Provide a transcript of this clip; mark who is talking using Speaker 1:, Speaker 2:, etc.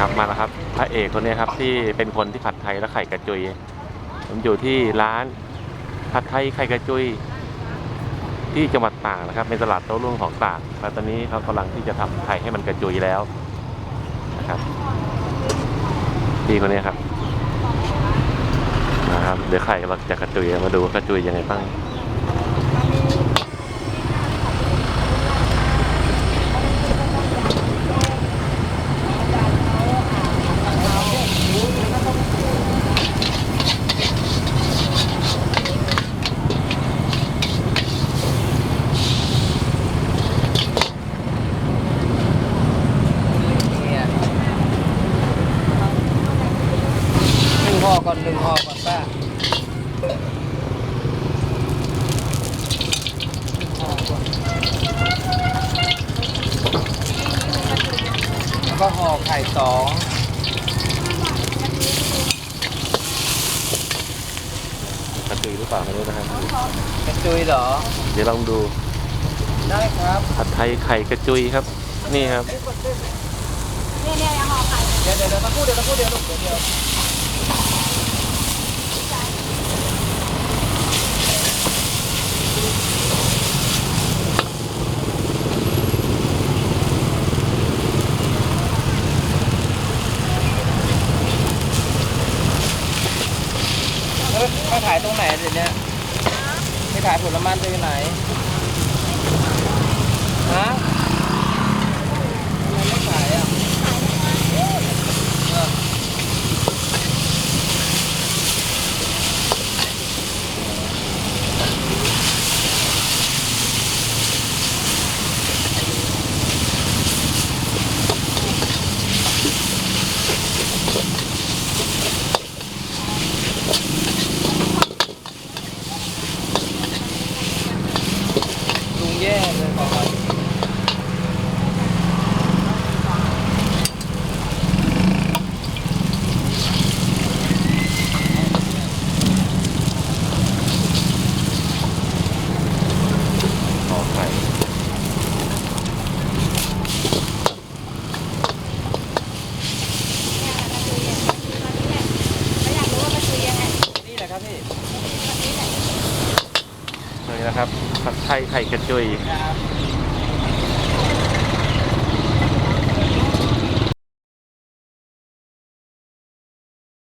Speaker 1: ครับมาแล้วครับพระเอกคนนี้ครับที่เป็นคนที่ผัดไทยและไข่กระจุย ผมอยู่ที่ร้านผัดไทยไข่กระจุย ที่จังหวัดตากนะครับเป็นตลาดโต้รุ่งของตากแล้วตอนนี้เขากำลังที่จะทำไข่ให้มันกระจุยแล้วนะครับพี่คนนี้ครับนะครับเดี๋ยวไข่กำลังจะกระจุยมาดูกระจุยยังไงบ้าง
Speaker 2: หนึ่งห่อก่อนหนึ่งห่อก่อนป้าห่อก่อนแล้วก็ห่อไข่สอง
Speaker 1: กระจุยหรือเปล่าไม่รู้นะครับ
Speaker 2: กระจุยเหรอ
Speaker 1: เดี๋ยวลองดู
Speaker 2: ได้ครับ
Speaker 1: ผัดไทยไข่กระจุยครับ นี่ครับ
Speaker 3: เนี่ยเนี่ยห่อไข่
Speaker 2: เดี๋ยวเดี๋ยวเดี๋ยวตะกู้เดี๋ยวตะกู้เดี๋ยวลูกเดี๋ยวเดี๋ยว แล้วไปขายตรงไหนเดี๋ยวนี้ไปขายผลไม้ตรงไหน
Speaker 3: Oh, นะ
Speaker 2: ครับ
Speaker 1: ผัดไทยไข่กระจุย